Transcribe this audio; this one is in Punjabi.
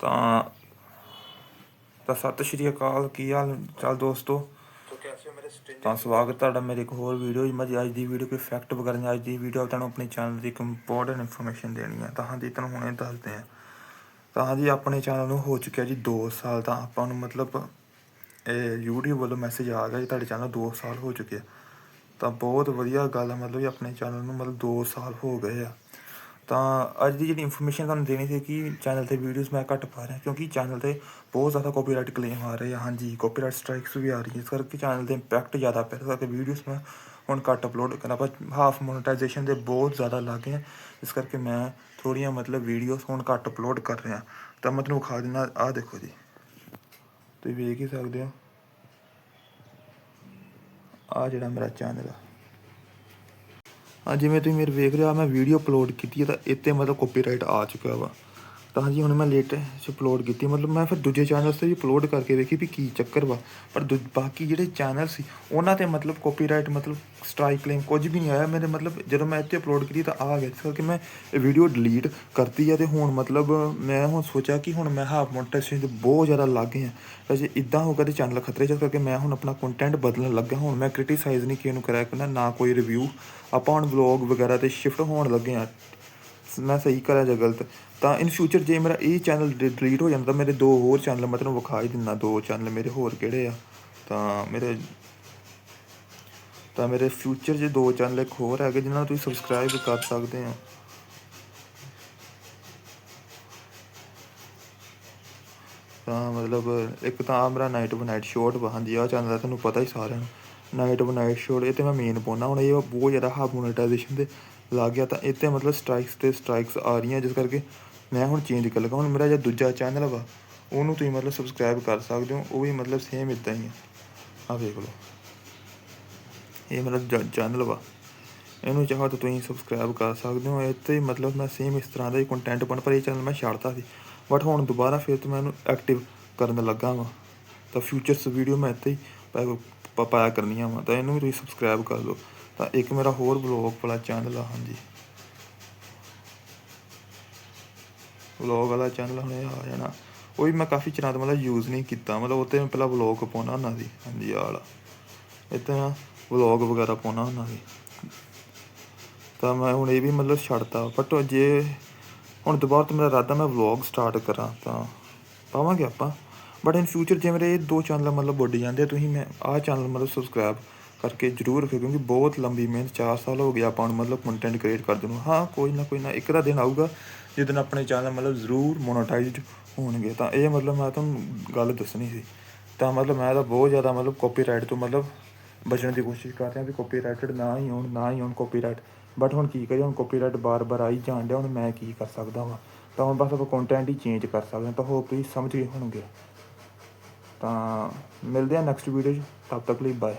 ਤਾਂ ਤਾਂ ਸਤਿ ਸ਼੍ਰੀ ਅਕਾਲ ਕੀ ਹਾਲ ਚਾਲ ਦੋਸਤੋ? ਤਾਂ ਸਵਾਗਤ ਤੁਹਾਡਾ ਮੇਰੇ ਇੱਕ ਹੋਰ ਵੀਡੀਓ ਜਿਵੇਂ ਅੱਜ ਦੀ ਵੀਡੀਓ ਕੋਈ ਫੈਕਟ ਵਗੈਰਾ ਅੱਜ ਦੀ ਵੀਡੀਓ ਤੁਹਾਨੂੰ ਆਪਣੇ ਚੈਨਲ ਦੀ ਇੱਕ ਇੰਪੋਰਟੈਂਟ ਇਨਫੋਰਮੇਸ਼ਨ ਦੇਣੀ ਹੈ। ਤਾਂ ਹਾਂ ਜੀ ਤੁਹਾਨੂੰ ਹੁਣੇ ਦੱਸਦੇ ਆ ਤਾਂ ਜੀ ਆਪਣੇ ਚੈਨਲ ਨੂੰ ਹੋ ਚੁੱਕਿਆ ਜੀ 2 ਸਾਲ। ਤਾਂ ਆਪਾਂ ਨੂੰ ਮਤਲਬ ਇਹ YouTube ਵੱਲੋਂ ਮੈਸੇਜ ਆ ਗਿਆ ਜੀ ਤੁਹਾਡੇ ਚੈਨਲ 2 ਸਾਲ ਹੋ ਚੁੱਕੇ ਆ। ਤਾਂ ਬਹੁਤ ਵਧੀਆ ਗੱਲ ਹੈ ਮਤਲਬ ਜੀ ਆਪਣੇ ਚੈਨਲ ਨੂੰ ਮਤਲਬ 2 ਸਾਲ ਹੋ ਗਏ ਆ। ਤਾਂ ਅੱਜ ਦੀ ਜਿਹੜੀ ਇਨਫੋਰਮੇਸ਼ਨ ਤੁਹਾਨੂੰ ਦੇਣੀ ਸੀ ਕਿ ਚੈਨਲ ਤੇ ਵੀਡੀਓਜ਼ ਮੈਂ ਘੱਟ ਪਾ ਰਿਹਾ ਕਿਉਂਕਿ ਚੈਨਲ ਤੇ ਬਹੁਤ ਜ਼ਿਆਦਾ ਕਾਪੀਰਾਈਟ ਕਲੇਮ ਆ ਰਹੇ ਆ, ਹਾਂਜੀ ਕਾਪੀਰਾਈਟ ਸਟ੍ਰਾਈਕਸ ਵੀ ਆ ਰਹੀਆਂ, ਇਸ ਕਰਕੇ ਚੈਨਲ ਤੇ ਇੰਪੈਕਟ ਜ਼ਿਆਦਾ ਪੈ ਰਿਹਾ ਕਿ ਵੀਡੀਓਜ਼ ਮੈਂ ਹੁਣ ਘੱਟ ਅਪਲੋਡ ਕਰਾਂ ਪਰ ਹਾਫ ਮੋਨੇਟਾਈਜੇਸ਼ਨ ਦੇ ਬਹੁਤ ਜ਼ਿਆਦਾ ਲੱਗ ਗਏ ਆ, ਇਸ ਕਰਕੇ ਮੈਂ ਥੋੜੀਆਂ ਮਤਲਬ ਵੀਡੀਓਜ਼ ਹੁਣ ਘੱਟ ਅਪਲੋਡ ਕਰ ਰਿਹਾ। ਤਾਂ ਮੈਂ ਤੁਹਾਨੂੰ ਵਿਖਾ ਦਿੰਦਾ, ਆਹ ਦੇਖੋ ਜੀ। ਤੁਸੀਂ ਵੇਖ ਹੀ ਸਕਦੇ ਹੋ। ਆ ਜਿਹੜਾ ਮੇਰਾ ਚੈਨਲ ਆ। ਜਿਵੇਂ ਤੁਸੀਂ ਮੇਰੇ ਵੇਖ ਰਹੇ ਹੋ ਮੈਂ ਵੀਡੀਓ ਅਪਲੋਡ ਕੀਤੀ ਹੈ ਤਾਂ ਇੱਥੇ ਮਤਲਬ ਕਾਪੀਰਾਈਟ ਆ ਚੁੱਕਾ ਵਾ। ਤਾਂ ਹਾਂਜੀ ਹੁਣ ਮੈਂ ਲੇਟੈਸਟ ਅਪਲੋਡ ਕੀਤੀ, ਮਤਲਬ ਮੈਂ ਫਿਰ ਦੂਜੇ ਚੈਨਲ ਤੇ ਵੀ ਅਪਲੋਡ ਕਰਕੇ ਵੇਖੀ ਵੀ ਕੀ ਚੱਕਰ ਵਾ। ਪਰ ਦੂ- ਬਾਕੀ ਜਿਹੜੇ ਚੈਨਲ ਸੀ, ਉਹਨਾਂ ਤੇ ਮਤਲਬ ਕਾਪੀਰਾਈਟ ਮਤਲਬ ਸਟ੍ਰਾਈਕ ਕਲੇਮ ਕੁਝ ਵੀ ਨਹੀਂ ਆਇਆ। ਮੇਰੇ ਮਤਲਬ ਜਦੋਂ ਮੈਂ ਇੱਥੇ ਅਪਲੋਡ ਕੀਤੀ ਤਾਂ ਆ ਗਿਆ ਇਸ ਕਰਕੇ ਮੈਂ ਇਹ ਵੀਡੀਓ ਡਿਲੀਟ ਕਰਤੀ ਆ ਤੇ ਹੁਣ ਮਤਲਬ ਮੈਂ ਹੁਣ ਸੋਚਿਆ ਕਿ ਹੁਣ ਮੈਂ ਹਾਫ ਮੋਨਟਾਈਜੇਸ਼ਨ ਦੇ ਬਹੁਤ ਜ਼ਿਆਦਾ ਲੱਗ ਗਏ ਆ ਵੈਸੇ ਇਦਾਂ ਹੋਗਾ ਤੇ ਚੈਨਲ ਖਤਰੇ ਚ ਕਰਕੇ ਮੈਂ ਹੁਣ ਆਪਣਾ ਕੰਟੈਂਟ ਬਦਲਣ ਲੱਗਾ ਹੁਣ ਮੈਂ ਕ੍ਰਿਟਿਸਾਈਜ਼ ਨਹੀਂ ਕਿਸੇ ਨੂੰ ਕਰਿਆ ਕਰਨਾ, ਨਾ ਕੋਈ ਰਿਵਿਊ ਆਪਾਂ ਹੁਣ ਵਲੌਗ ਵਗੈਰਾ ਤੇ ਸ਼ਿਫਟ ਹੋਣ ਲੱਗੇ ਆ। ਮੈਂ ਸਹੀ ਕਰਾਂ ਜਾਂ ਗਲਤ? ਤਾਂ ਇਨ ਫਿਊਚਰ ਜੇ ਮੇਰਾ ਇਹ ਚੈਨਲ ਡਿਲੀਟ ਹੋ ਜਾਂਦਾ ਤਾਂ ਮੇਰੇ ਦੋ ਹੋਰ ਚੈਨਲ ਮੈਂ ਤੁਹਾਨੂੰ ਵਿਖਾ ਹੀ ਦਿੰਦਾ, ਦੋ ਚੈਨਲ ਮੇਰੇ ਹੋਰ ਕਿਹੜੇ ਆ? ਤਾਂ ਮੇਰੇ ਤਾਂ ਮੇਰੇ ਫਿਊਚਰ 'ਚ ਦੋ ਚੈਨਲ ਇੱਕ ਹੋਰ ਹੈਗੇ ਜਿਨ੍ਹਾਂ ਨੂੰ ਤੁਸੀਂ ਸਬਸਕ੍ਰਾਈਬ ਕਰ ਸਕਦੇ ਹੋ। ਤਾਂ ਮਤਲਬ ਇੱਕ ਤਾਂ ਆ ਮੇਰਾ ਨਾਈਟ ਨਾਈਟ ਸ਼ੋਟ ਵਾ ਹਾਂਜੀ ਆ ਚੈਨਲ ਦਾ ਤੁਹਾਨੂੰ ਪਤਾ ਹੀ ਸਾਰਿਆਂ ਨੂੰ। ਨਾਈਟ ਨਾਈਟ ਸ਼ੋਟ ਇਹ ਤੇ ਮੈਂ ਮੇਨ ਪਾਉਣਾ ਹੁਣ ਇਹ ਬਹੁਤ ਜ਼ਿਆਦਾ ਹਾਫ ਮੋਨੇਟਾਈਜੇਸ਼ਨ ਦੇ ਲੱਗ ਗਿਆ, ਤਾਂ ਇਹ ਤੇ ਮਤਲਬ ਸਟ੍ਰਾਈਕਸ ਤੇ ਸਟ੍ਰਾਈਕਸ ਆ ਰਹੀਆਂ, ਜਿਸ ਕਰਕੇ ਮੈਂ ਹੁਣ ਚੇਂਜ ਕਰ ਲਗਾ ਹੁਣ ਮੇਰਾ ਜਿਹੜਾ ਦੂਜਾ ਚੈਨਲ ਵਾ, ਉਹਨੂੰ ਤੁਸੀਂ ਮਤਲਬ ਸਬਸਕ੍ਰਾਈਬ ਕਰ ਸਕਦੇ ਹੋ, ਉਹ ਵੀ ਮਤਲਬ ਸੇਮ ਇਦਾਂ ਹੀ ਆ। ਆ ਵੇਖ ਲਓ। ਇਹ ਮੇਰਾ ਚੈਨਲ ਵਾ। ਇਹਨੂੰ ਚਾਹੋ ਤਾਂ ਤੁਸੀਂ ਸਬਸਕ੍ਰਾਈਬ ਕਰ ਸਕਦੇ ਹੋ। ਇੱਥੇ ਹੀ ਮਤਲਬ ਮੈਂ ਸੇਮ ਇਸ ਤਰ੍ਹਾਂ ਦਾ ਹੀ ਕੰਟੈਂਟ ਬਣ, ਪਰ ਇਹ ਚੈਨਲ ਮੈਂ ਛੱਡਤਾ ਸੀ। ਬਟ ਹੁਣ ਦੁਬਾਰਾ ਫਿਰ ਤੋਂ ਮੈਂ ਇਹਨੂੰ ਐਕਟਿਵ ਕਰਨ ਲੱਗਾ ਵਾਂ। ਤਾਂ ਫਿਊਚਰਸ ਵੀਡੀਓ ਮੈਂ ਇੱਥੇ ਹੀ ਪਾਇਆ ਕਰਨੀਆਂ ਵਾ। ਤਾਂ ਇਹਨੂੰ ਵੀ ਤੁਸੀਂ ਸਬਸਕ੍ਰਾਈਬ ਕਰ ਲਓ। ਤਾਂ ਇੱਕ ਮੇਰਾ ਹੋਰ ਬਲੌਗ ਵਾਲਾ ਚੈਨਲ ਆ, ਹਾਂਜੀ। ਵਲੌਗ ਵਾਲਾ ਚੈਨਲ ਹੁਣੇ ਆ ਜਾਣਾ। ਉਹ ਵੀ ਮੈਂ ਕਾਫੀ ਚਿਰਾਂ ਤੋਂ ਮਤਲਬ ਯੂਜ਼ ਨਹੀਂ ਕੀਤਾ। ਮਤਲਬ ਉੱਤੇ ਮੈਂ ਪਹਿਲਾਂ ਵਲੌਗ ਪਾਉਣਾ ਹੁੰਦਾ ਸੀ। ਹਾਂਜੀ ਆਹ ਵਾਲਾ। ਇੱਥੇ ਮੈਂ ਵਲੌਗ ਵਗੈਰਾ ਪਾਉਣਾ ਹੁੰਦਾ ਸੀ। ਤਾਂ ਮੈਂ ਹੁਣ ਇਹ ਵੀ ਮਤਲਬ ਛੱਡਤਾ। ਬਟ ਜੇ ਹੁਣ ਦੁਬਾਰਾ ਤੋਂ ਮੇਰਾ ਇਰਾਦਾ ਮੈਂ ਵਲੌਗ ਸਟਾਰਟ ਕਰਾਂ ਤਾਂ ਪਾਵਾਂਗੇ ਆਪਾਂ। ਬਟ ਇਨ ਫਿਊਚਰ ਜੇ ਮੇਰੇ ਇਹ ਦੋ ਚੈਨਲ ਮਤਲਬ ਉੱਡ ਜਾਂਦੇ ਆ, ਤੁਸੀਂ ਮੈਂ ਆਹ ਚੈਨਲ ਮਤਲਬ ਸਬਸਕ੍ਰਾਈਬ ਕਰਕੇ ਜਰੂਰ ਰੱਖਿਓ ਕਿਉਂਕਿ ਬਹੁਤ ਲੰਬੀ ਮਿਹਨਤ 4 ਸਾਲ ਹੋ ਗਿਆ ਆਪਾਂ ਨੂੰ ਮਤਲਬ ਕੰਟੈਂਟ ਕ੍ਰੀਏਟ ਕਰਦੇ ਨੂੰ। ਹਾਂ ਕੋਈ ਨਾ ਕੋਈ ਨਾ ਇੱਕ ਦਾ ਦਿਨ ਆਊਗਾ। ਜਿੱਦਣ ਆਪਣੇ ਚੈਨਲ ਮਤਲਬ ਜ਼ਰੂਰ ਮੋਨੇਟਾਈਜ਼ਡ ਹੋਣਗੇ, ਤਾਂ ਇਹ ਮਤਲਬ ਮੈਂ ਤੁਹਾਨੂੰ ਗੱਲ ਦੱਸਣੀ ਸੀ। ਤਾਂ ਮਤਲਬ ਮੈਂ ਤਾਂ ਬਹੁਤ ਜ਼ਿਆਦਾ ਮਤਲਬ ਕਾਪੀਰਾਈਟ ਤੋਂ ਮਤਲਬ ਬਚਣ ਦੀ ਕੋਸ਼ਿਸ਼ ਕਰ ਰਿਹਾ ਵੀ ਕਾਪੀਰਾਈਟਡ ਨਾ ਹੀ ਹੋਣ, ਨਾ ਹੀ ਹੋਣ ਕਾਪੀਰਾਈਟ ਬਟ ਹੁਣ ਕੀ ਕਰੀਏ, ਹੁਣ ਕਾਪੀਰਾਈਟ ਬਾਰ-ਬਾਰ ਆਈ ਜਾਣ ਡਿਆ, ਹੁਣ ਮੈਂ ਕੀ ਕਰ ਸਕਦਾ ਹਾਂ ਤਾਂ ਹੁਣ ਬਸ ਆਪਾਂ ਕੰਟੈਂਟ ਹੀ ਚੇਂਜ ਕਰ ਸਕਦੇ ਹਾਂ, ਤਾਂ ਹੋਪ ਤੁਸੀਂ ਸਮਝ ਗਏ ਹੋਣਗੇ। ਤਾਂ ਮਿਲਦੇ ਆ ਨੈਕਸਟ ਵੀਡੀਓ 'ਚ, ਤਦ ਤੱਕ ਲਈ ਬਾਏ